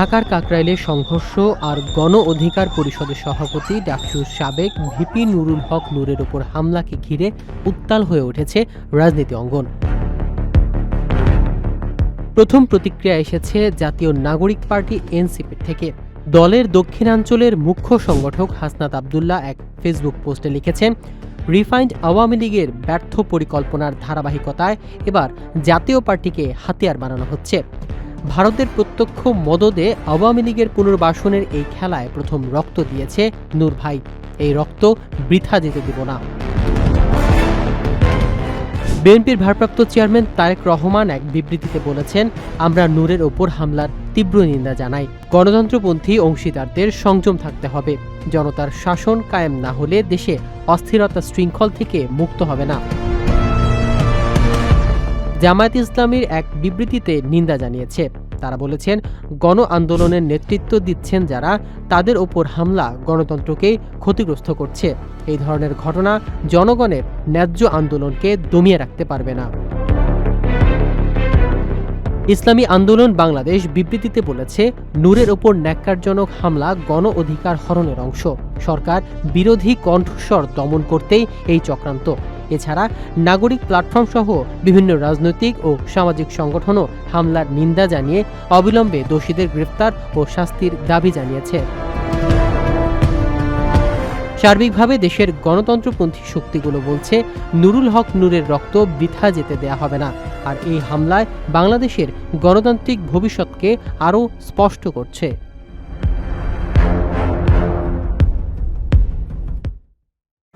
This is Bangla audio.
ঢাকার কাকরাইলে সংঘর্ষ আর গণ অধিকার পরিষদের সভাপতি ডাকসুর সাবেক ভিপি নুরুল হক নূরের ওপর হামলাকে ঘিরে উত্তাল হয়ে উঠেছে রাজনীতি অঙ্গন। প্রথম প্রতিক্রিয়া এসেছে জাতীয় নাগরিক পার্টি এনসিপি থেকে। দলের দক্ষিণাঞ্চলের মুখ্য সংগঠক হাসনাত আবদুল্লাহ এক ফেসবুক পোস্টে লিখেছেন, রিফাইন্ড আওয়ামী লীগের ব্যর্থ পরিকল্পনার ধারাবাহিকতায় এবার জাতীয় পার্টিকে হাতিয়ার বানানো হচ্ছে। ভারতের প্রত্যক্ষ মদদে আওয়ামী লীগের পুনর্বাসনের এই খেলায় প্রথম রক্ত দিয়েছে নূর ভাই। এই রক্ত বৃথা যেতে দিব না। বিএনপির ভারপ্রাপ্ত চেয়ারম্যান তারেক রহমান এক বিবৃতিতে বলেছেন, আমরা নূরের ওপর হামলার তীব্র নিন্দা জানাই। গণতন্ত্রপন্থী অংশীদারদের সংযম থাকতে হবে। জনতার শাসন কায়েম না হলে দেশে অস্থিরতা শৃঙ্খল থেকে মুক্ত হবে না। জামায়াত ইসলামীর এক বিবৃতিতে নিন্দা জানিয়েছে। তারা বলেছেন গণ আন্দোলনের নেতৃত্ব দিচ্ছেন যারা, তাদের ওপর হামলা গণতন্ত্রকে ক্ষতিগ্রস্ত করছে। এই ধরনের ঘটনা জনগণের ন্যায্য আন্দোলনকে দমিয়ে রাখতে পারবে না। ইসলামী আন্দোলন বাংলাদেশ বিবৃতিতে বলেছে, নূরের ওপর ন্যাক্কারজনক হামলা গণ অধিকার হরণের অংশ। সরকার বিরোধী কণ্ঠস্বর দমন করতেই এই চক্রান্ত। এছাড়া নাগরিক প্ল্যাটফর্ম সহ বিভিন্ন রাজনৈতিক ও সামাজিক সংগঠনও হামলার নিন্দা জানিয়ে অবিলম্বে দোষীদের গ্রেফতার ও শাস্তির দাবি জানিয়েছে। সার্বিকভাবে দেশের গণতন্ত্রপন্থী শক্তিগুলো বলছে, নুরুল হক নূরের রক্ত বৃথা যেতে দেয়া হবে না। আর এই হামলায় বাংলাদেশের গণতান্ত্রিক ভবিষ্যৎকে আরও স্পষ্ট করছে।